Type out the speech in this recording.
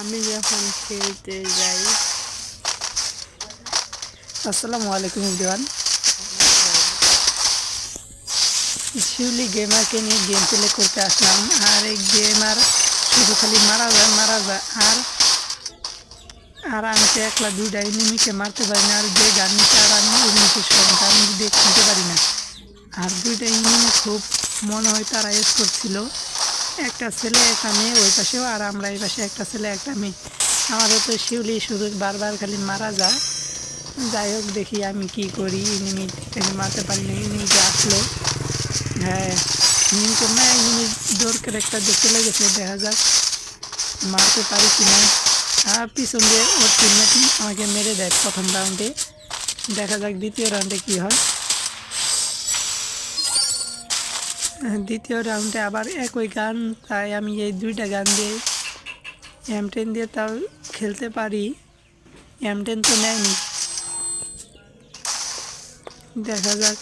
আমি যখন খেলতে যাই। আসসালামু আলাইকুম ইভরিওয়ান শিউলি গেমারকে নিয়ে গেম প্লে করতে আসলাম। আর এই গেমার শুধু খালি মারা যায় মারা যায়। আর আর আমি তো একলা দুইটা এনিমিকে মারতে পারি না। আর যে গান নিচ্ছে আর আমি সংখ্যা আমি দেখতে পারি না। আর দুইটা এনিমি খুব মনে হয় তারা এস করছিল। একটা ছেলে, একটা মেয়ে, ওই পাশেও আর আমরা এই পাশে একটা ছেলে, একটা মেয়ে। আমাদের তো শিউলি শুধু বারবার খালি মারা যায়। যাই হোক, দেখি আমি কি করি। ইনিমি মারতে পারি না ইনিমিতে আসলো। হ্যাঁ ইনিমি তো না ইনিমি জোর করে একটা দেখতে লেগেছে, দেখা যাক। মারতে পারি কি না। আর পিছন দিয়ে ওর টিমমেট আমাকে মেরে দেয় প্রথম রাউন্ডে দেখা যাক দ্বিতীয় রাউন্ডে কি হয়। দ্বিতীয় রাউন্ডে আবার একই গান, তাই আমি এই দুইটা গান দিয়ে এম টেন দিয়ে তাও খেলতে পারি। এম টেন তো নেয়নি। দেখা যাক।